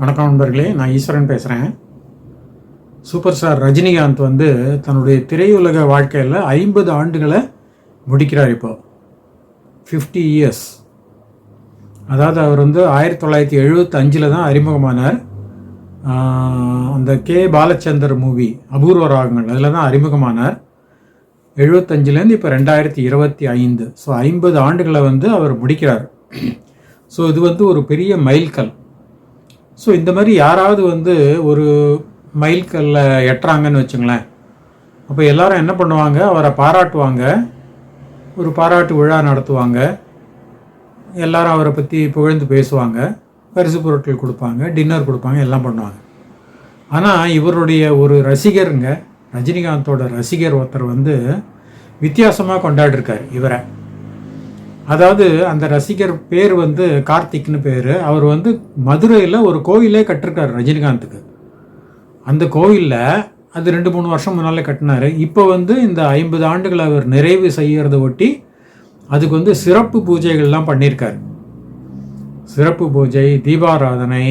வணக்கம் நண்பர்களே நான் ஈஸ்வரன் பேசுகிறேன் சூப்பர் ஸ்டார் ரஜினிகாந்த் வந்து தன்னுடைய திரையுலக வாழ்க்கையில் ஐம்பது ஆண்டுகளை முடிக்கிறார் இப்போ. ஃபிஃப்டி இயர்ஸ் அதாவது அவர் வந்து ஆயிரத்தி தொள்ளாயிரத்தி எழுபத்தஞ்சில் தான் அறிமுகமானார். அந்த கே பாலச்சந்தர் மூவி அபூர்வ ராகங்கள் அதில் தான் அறிமுகமானார். எழுபத்தஞ்சிலேருந்து இப்போ ரெண்டாயிரத்தி இருபத்தி ஐந்து. ஸோ ஐம்பது ஆண்டுகளை வந்து அவர் முடிக்கிறார். ஸோ இது வந்து ஒரு பெரிய மைல்கல். ஸோ இந்த மாதிரி யாராவது வந்து ஒரு மைல்கல்ல எட்டுறாங்கன்னு வச்சுங்களேன். அப்போ எல்லாரும் என்ன பண்ணுவாங்க? அவரை பாராட்டுவாங்க. ஒரு பாராட்டு விழா நடத்துவாங்க. எல்லாரும் அவரை பற்றி புகழ்ந்து பேசுவாங்க. பரிசு பொருட்கள் கொடுப்பாங்க டின்னர் கொடுப்பாங்க எல்லாம் பண்ணுவாங்க. ஆனால் இவருடைய ஒரு ரசிகருங்க ரஜினிகாந்தோட ரசிகர் ஒருத்தர் வந்து வித்தியாசமாக கொண்டாடிருக்கார் இவரை. அதாவது அந்த ரசிகர் பேர் வந்து கார்த்திக்னு பேர். அவர் வந்து மதுரையில் ஒரு கோயிலே கட்டிருக்காரு ரஜினிகாந்துக்கு. அந்த கோயிலில் அது ரெண்டு மூணு வருஷம் முன்னால் கட்டினார். இப்போ வந்து இந்த ஐம்பது ஆண்டுகளை அவர் நிறைவு செய்கிறத ஒட்டி அதுக்கு வந்து சிறப்பு பூஜைகள்லாம் பண்ணியிருக்கார். சிறப்பு பூஜை தீபாராதனை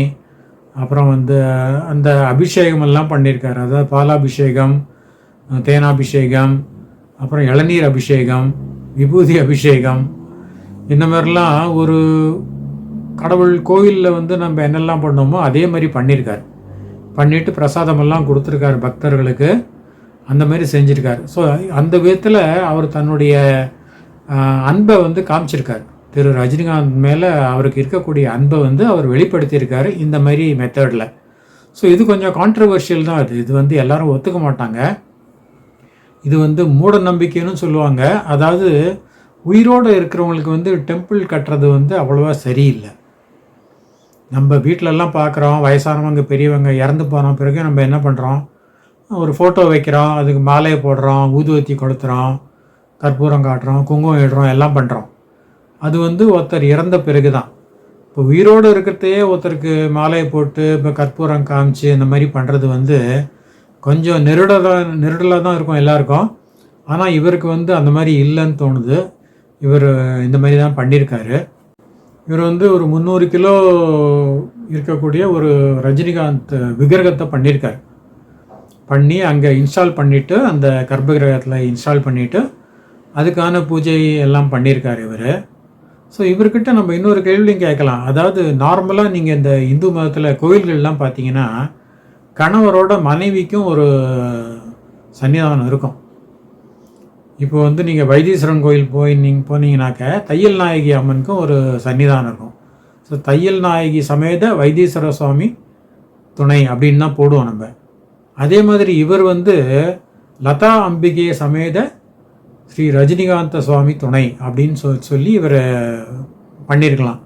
அப்புறம் வந்து அந்த அபிஷேகம் எல்லாம் பண்ணியிருக்காரு. அதாவது பாலாபிஷேகம் தேனாபிஷேகம் அப்புறம் இளநீர் அபிஷேகம் விபூதி அபிஷேகம் இந்த மாதிரிலாம் ஒரு கடவுள் கோயிலில் வந்து நம்ம என்னெல்லாம் பண்ணோமோ அதே மாதிரி பண்ணியிருக்கார். பண்ணிட்டு பிரசாதமெல்லாம் கொடுத்துருக்காரு பக்தர்களுக்கு. அந்த மாதிரி செஞ்சுருக்காரு. ஸோ அந்த விதத்தில் அவர் தன்னுடைய அன்பை வந்து காமிச்சிருக்கார். திரு ரஜினிகாந்த் மேலே அவருக்கு இருக்கக்கூடிய அன்பை வந்து அவர் வெளிப்படுத்தியிருக்காரு இந்த மாதிரி மெத்தடில் ஸோ இது கொஞ்சம் கான்ட்ரவர்ஷியல் தான் அது. இது வந்து எல்லாரும் ஒத்துக்க மாட்டாங்க. இது வந்து மூட நம்பிக்கைன்னு சொல்லுவாங்க. அதாவது உயிரோடு இருக்கிறவங்களுக்கு வந்து டெம்பிள் கட்டுறது வந்து அவ்வளோவா சரியில்லை. நம்ம வீட்டிலலாம் பார்க்குறோம் வயசானவங்க பெரியவங்க இறந்து போகிறோம் பிறகு நம்ம என்ன பண்ணுறோம் ஒரு ஃபோட்டோ வைக்கிறோம் அதுக்கு மாலையை போடுறோம் ஊதுவத்தி கொளுத்துறோம் கற்பூரம் காட்டுறோம் குங்குமம் இடுறோம் எல்லாம் பண்ணுறோம் அது வந்து ஒருத்தர் இறந்த பிறகு தான் இப்போ உயிரோடு இருக்கிறதையே ஒருத்தருக்கு மாலையை போட்டு இப்போ கற்பூரம் காமிச்சு இந்த மாதிரி பண்ணுறது வந்து கொஞ்சம் நெருடலாக நெருடலாக தான் இருக்கும் எல்லாருக்கும். ஆனால் இவருக்கு வந்து அந்த மாதிரி இல்லைன்னு தோணுது. இவர் இந்த மாதிரி தான் பண்ணியிருக்காரு இவர் வந்து ஒரு முந்நூறு கிலோ இருக்கக்கூடிய ஒரு ரஜினிகாந்த் விக்கிரகத்தை பண்ணியிருக்காரு பண்ணி அங்கே இன்ஸ்டால் பண்ணிவிட்டு அந்த கர்ப்பகிரகத்தில் இன்ஸ்டால் பண்ணிவிட்டு அதுக்கான பூஜை எல்லாம் பண்ணியிருக்காரு இவர். ஸோ இவர்கிட்ட நம்ம இன்னொரு கேள்வியும் கேட்கலாம். அதாவது நார்மலாக நீங்கள் இந்த இந்து மதத்தில் கோயில்கள்லாம் பார்த்தீங்கன்னா கணவரோட மனைவிக்கும் ஒரு சன்னிதானம் இருக்கும். இப்போ வந்து நீங்கள் வைத்தீஸ்வரன் கோயில் போய் நீங்கள் போனீங்கனாக்க தையல் நாயகி அம்மனுக்கும் ஒரு சன்னிதானம் இருக்கும். ஸோ தையல் நாயகி சமேத வைத்தீஸ்வர சுவாமி துணை அப்படின்னு தான் போடுவோம் நம்ம. அதே மாதிரி இவர் வந்து லதா அம்பிகை சமேத ஸ்ரீ ரஜினிகாந்த சுவாமி துணை அப்படின்னு சொ சொல்லி இவர் பண்ணியிருக்கலாம்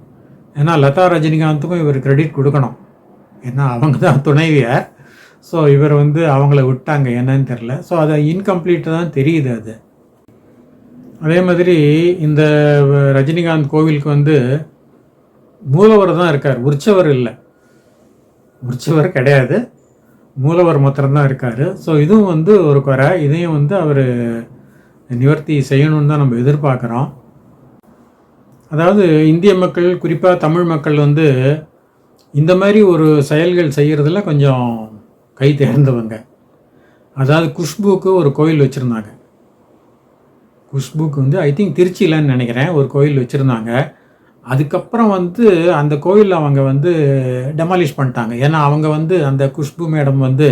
ஏன்னா லதா ரஜினிகாந்துக்கும் இவர் கிரெடிட் கொடுக்கணும். ஏன்னா அவங்க தான் துணைவியார். ஸோ இவர் வந்து அவங்கள விட்டாங்க என்னன்னு தெரில ஸோ அதை இன்கம்ப்ளீட்டாக தான் தெரியுது அது. அதே மாதிரி இந்த ரஜினிகாந்த் கோவிலுக்கு வந்து மூலவர் தான் இருக்கார். உற்சவர் இல்லை. உற்சவர் கிடையாது. மூலவர் மாத்திரம்தான் இருக்கார். ஸோ இதுவும் வந்து ஒரு குறை. இதையும் வந்து அவர் நிவர்த்தி செய்யணும்னு தான் நம்ம எதிர்பார்க்குறோம். அதாவது இந்திய மக்கள் குறிப்பாக தமிழ் மக்கள் வந்து இந்த மாதிரி ஒரு செயல்கள் செய்கிறதுல கொஞ்சம் கை தேர்ந்தவங்க. அதாவது குஷ்புக்கு ஒரு கோயில் வச்சுருந்தாங்க. குஷ்புக்கு வந்து ஐ திங்க் திருச்சியிலன்னு நினைக்கிறேன் ஒரு கோயில் வச்சுருந்தாங்க. அதுக்கப்புறம் வந்து அந்த கோயில் அவங்க வந்து டெமாலிஷ் பண்ணிட்டாங்க. ஏன்னா அவங்க வந்து அந்த குஷ்பு மேடம் வந்து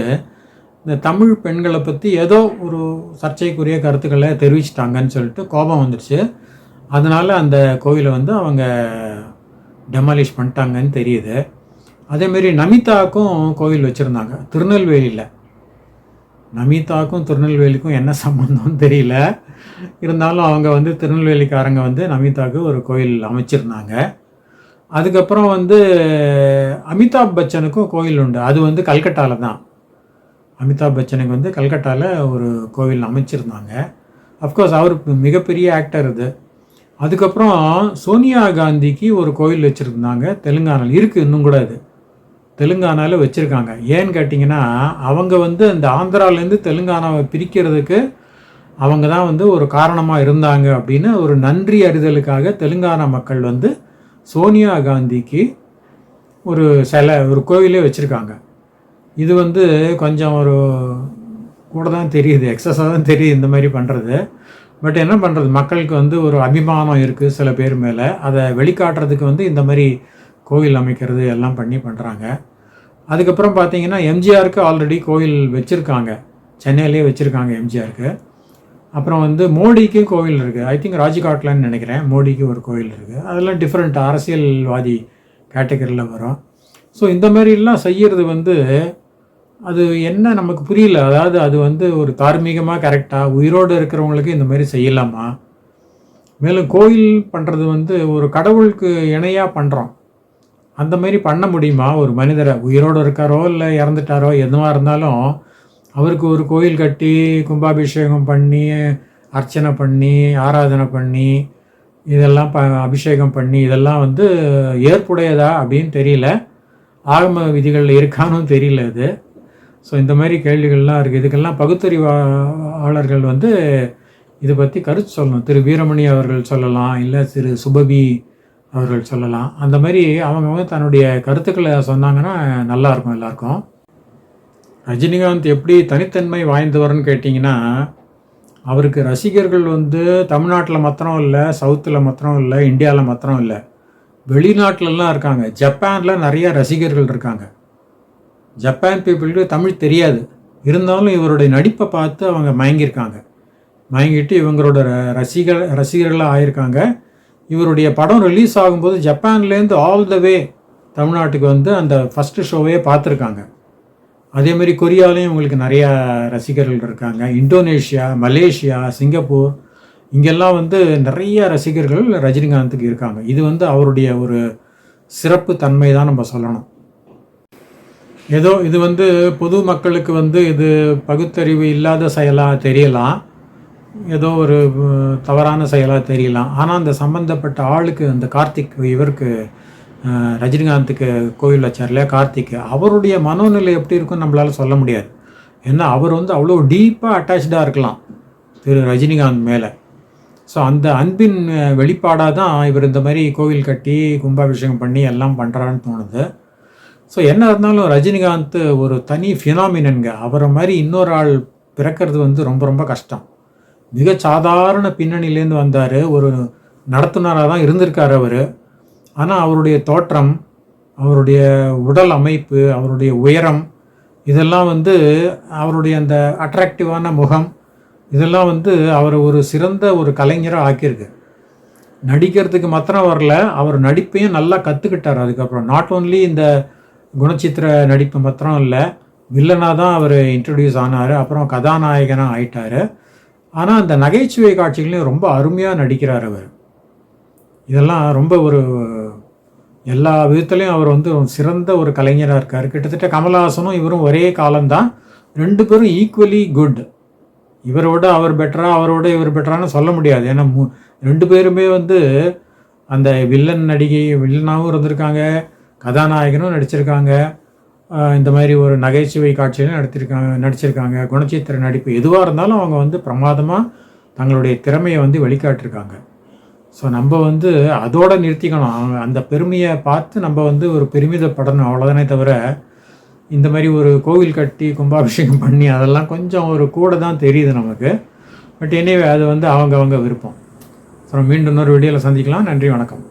இந்த தமிழ் பெண்களை பற்றி ஏதோ ஒரு சர்ச்சைக்குரிய கருத்துக்களை தெரிவிச்சிட்டாங்கன்னு சொல்லிட்டு கோபம் வந்துடுச்சு அதனால் அந்த கோயிலை வந்து அவங்க டெமாலிஷ் பண்ணிட்டாங்கன்னு தெரியுது. அதேமாரி நமிதாவுக்கும் கோயில் வச்சுருந்தாங்க திருநெல்வேலியில். நமிதாவுக்கும் திருநெல்வேலிக்கும் என்ன சம்மந்தம்னு தெரியல. இருந்தாலும் அவங்க வந்து திருநெல்வேலிக்காரங்க வந்து நமிதாவுக்கு ஒரு கோயில் அமைச்சிருந்தாங்க. அதுக்கப்புறம் வந்து அமிதாப் பச்சனுக்கும் கோயில் உண்டு. அது வந்து கல்கட்டாவில் தான் அமிதாப் பச்சனுக்கு வந்து கல்கட்டாவில் ஒரு கோவில் அமைச்சிருந்தாங்க. அஃப்கோர்ஸ் அவர் மிகப்பெரிய ஆக்டர் இது. அதுக்கப்புறம் சோனியா காந்திக்கு ஒரு கோயில் வச்சுருந்தாங்க. தெலுங்கானாவில் இருக்குது இன்னும் கூட அது. தெலுங்கானாவில் வச்சுருக்காங்க. ஏன்னு கேட்டிங்கன்னா அவங்க வந்து அந்த ஆந்திராலேருந்து தெலுங்கானாவை பிரிக்கிறதுக்கு அவங்க தான் வந்து ஒரு காரணமாக இருந்தாங்க அப்படின்னு ஒரு நன்றி அறிதலுக்காக தெலுங்கானா மக்கள் வந்து சோனியா காந்திக்கு ஒரு சிலை ஒரு கோவிலே வச்சுருக்காங்க. இது வந்து கொஞ்சம் ஒரு கூட தான் தெரியுது எக்ஸஸாக தான் தெரியுது இந்த மாதிரி பண்ணுறது பட் என்ன பண்ணுறது மக்களுக்கு வந்து ஒரு அபிமானம் இருக்குது சில பேர் மேலே. அதை வெளிக்காட்டுறதுக்கு வந்து இந்த மாதிரி கோவில் அமைக்கிறது எல்லாம் பண்ணி பண்ணுறாங்க அதுக்கப்புறம் பார்த்தீங்கன்னா எம்ஜிஆருக்கு ஆல்ரெடி கோவில் வச்சுருக்காங்க. சென்னையிலே வச்சுருக்காங்க எம்ஜிஆருக்கு. அப்புறம் வந்து மோடிக்கு கோவில் இருக்குது ஐ திங்க் ராஜ்காட்லன்னு நினைக்கிறேன். மோடிக்கு ஒரு கோவில் இருக்குது அதெல்லாம் டிஃப்ரெண்ட் அரசியல்வாதி கேட்டகரியில் வரும். ஸோ இந்த மாதிரிலாம் செய்கிறது வந்து அது என்ன நமக்கு புரியல. அதாவது அது வந்து ஒரு தார்மீகமாக கரெக்டாக உயிரோடு இருக்கிறவங்களுக்கு இந்த மாதிரி செய்யலாமா? மேலும் கோயில் பண்ணுறது வந்து ஒரு கடவுளுக்கு இணையாக பண்ணுறோம் அந்த மாதிரி பண்ண முடியுமா? ஒரு மனிதரை உயிரோடு இருக்காரோ இல்லை இறந்துட்டாரோ எதுவாக இருந்தாலும் அவருக்கு ஒரு கோயில் கட்டி கும்பாபிஷேகம் பண்ணி அர்ச்சனை பண்ணி ஆராதனை பண்ணி இதெல்லாம் ப அபிஷேகம் பண்ணி இதெல்லாம் வந்து ஏற்புடையதா அப்படின்னு தெரியல. ஆகம விதிகளில் இருக்கானும் தெரியல இது ஸோ இந்த மாதிரி கேள்விகள்லாம் இருக்குது இதுக்கெல்லாம் பகுத்தறிவாளர்கள் வந்து இதை பற்றி கருத்து சொல்லணும். திரு வீரமணி அவர்கள் சொல்லலாம் இல்லை திரு சுபவி அவர்கள் சொல்லலாம். அந்த மாதிரி அவங்க வந்து தன்னுடைய கருத்துக்களை சொன்னாங்கன்னா நல்லாயிருக்கும் எல்லாருக்கும். ரஜினிகாந்த் எப்படி தனித்தன்மை வாய்ந்தவர்னு கேட்டிங்கன்னா அவருக்கு ரசிகர்கள் வந்து தமிழ்நாட்டில் மாத்திரம் இல்லை சவுத்தில் மாத்திரம் இல்லை இந்தியாவில் மாத்திரம் இல்லை. வெளிநாட்டிலலாம் இருக்காங்க. ஜப்பானில் நிறைய ரசிகர்கள் இருக்காங்க. ஜப்பான் பீப்புளுக்கு தமிழ் தெரியாது. இருந்தாலும் இவருடைய நடிப்பை பார்த்து அவங்க மயங்கியிருக்காங்க. மயங்கிட்டு இவங்களோட ர- ரசிகர் ரசிகர்களாக ஆயிருக்காங்க. இவருடைய படம் ரிலீஸ் ஆகும்போது ஜப்பான்லேருந்து ஆல் த வே தமிழ்நாட்டுக்கு வந்து அந்த ஃபஸ்ட்டு ஷோவே பார்த்துருக்காங்க. அதே மாதிரி கொரியாலையும் உங்களுக்கு நிறையா ரசிகர்கள் இருக்காங்க. இந்தோனேஷியா மலேசியா சிங்கப்பூர் இங்கெல்லாம் வந்து நிறைய ரசிகர்கள் ரஜினிகாந்துக்கு இருக்காங்க. இது வந்து அவருடைய ஒரு சிறப்பு தன்மை தான் நம்ம சொல்லணும். ஏதோ இது வந்து பொது மக்களுக்கு வந்து இது பகுத்தறிவு இல்லாத செயலாக தெரியலாம். ஏதோ ஒரு தவறான செயலாக தெரியலாம். ஆனால் அந்த சம்மந்தப்பட்ட ஆளுக்கு அந்த கார்த்திக் இவருக்கு ரஜினிகாந்துக்கு கோயில் வச்சார் இல்லையா கார்த்திக் அவருடைய மனோநிலை எப்படி இருக்குன்னு நம்மளால சொல்ல முடியாது. ஏன்னா அவர் வந்து அவ்வளோ டீப்பாக அட்டாச்சாக இருக்கலாம் திரு ரஜினிகாந்த் மேலே. ஸோ அந்த அன்பின் வெளிப்பாடாக தான் இவர் இந்த மாதிரி கோவில் கட்டி கும்பாபிஷேகம் பண்ணி எல்லாம் பண்ணுறான்னு தோணுது. ஸோ என்ன இருந்தாலும் ரஜினிகாந்த் ஒரு தனி ஃபினாமினனுங்க அவரை மாதிரி இன்னொரு ஆள் பிறக்கிறது வந்து ரொம்ப ரொம்ப கஷ்டம். மிக சாதாரண பின்னணியிலேருந்து வந்தார். ஒரு நடத்துனராக தான் இருந்திருக்கார் அவர். ஆனால் அவருடைய தோற்றம் அவருடைய உடல் அமைப்பு அவருடைய உயரம் இதெல்லாம் வந்து அவருடைய அந்த அட்ராக்டிவான முகம் இதெல்லாம் வந்து அவரை ஒரு சிறந்த ஒரு கலைஞராக ஆக்கியிருக்கு. நடிக்கிறதுக்கு மாத்திரம் வரல அவர் நடிப்பையும் நல்லா கற்றுக்கிட்டார் அதுக்கப்புறம். நாட் ஓன்லி இந்த குணச்சித்திர நடிப்பு மாத்திரம் இல்லை வில்லனாக தான் அவர் இன்ட்ரடியூஸ் ஆனார் அப்புறம் கதாநாயகனாக ஆயிட்டார். ஆனால் அந்த நகைச்சுவை காட்சிகளையும் ரொம்ப அருமையாக நடிக்கிறார் அவர். இதெல்லாம் ரொம்ப ஒரு எல்லா விதத்துலேயும் அவர் வந்து சிறந்த ஒரு கலைஞராக இருக்கார். கிட்டத்தட்ட கமலஹாசனும் இவரும் ஒரே காலம்தான். ரெண்டு பேரும் ஈக்குவலி குட் இவரோட அவர் பெட்டரா அவரோட இவர் பெட்டரான்னு சொல்ல முடியாது. ஏன்னா மு- ரெண்டு பேருமே வந்து அந்த வில்லன் நடிகை வில்லனாகவும் இருந்திருக்காங்க. கதாநாயகனும் நடிச்சிருக்காங்க. இந்த மாதிரி ஒரு நகைச்சுவை காட்சியிலும் நடித்திருக்காங்க நடிச்சிருக்காங்க. குணச்சித்திர நடிப்பு எதுவாக இருந்தாலும் அவங்க வந்து பிரமாதமாக தங்களுடைய திறமையை வந்து வெளிக்காட்டிருக்காங்க. ஸோ நம்ம வந்து அதோட நிறுத்திக்கணும். அவங்க அந்த பெருமையை பார்த்து நம்ம வந்து ஒரு பெருமிதப்படணும் அவ்வளோதானே தவிர இந்த மாதிரி ஒரு கோவில் கட்டி கும்பாபிஷேகம் பண்ணி அதெல்லாம் கொஞ்சம் ஒரு கூட தான் தெரியுது நமக்கு. பட் எனிவே அது வந்து அவங்க அவங்க விருப்பம். ஸோ மீண்டும் இன்னொரு வீடியோவில் சந்திக்கலாம். நன்றி வணக்கம்.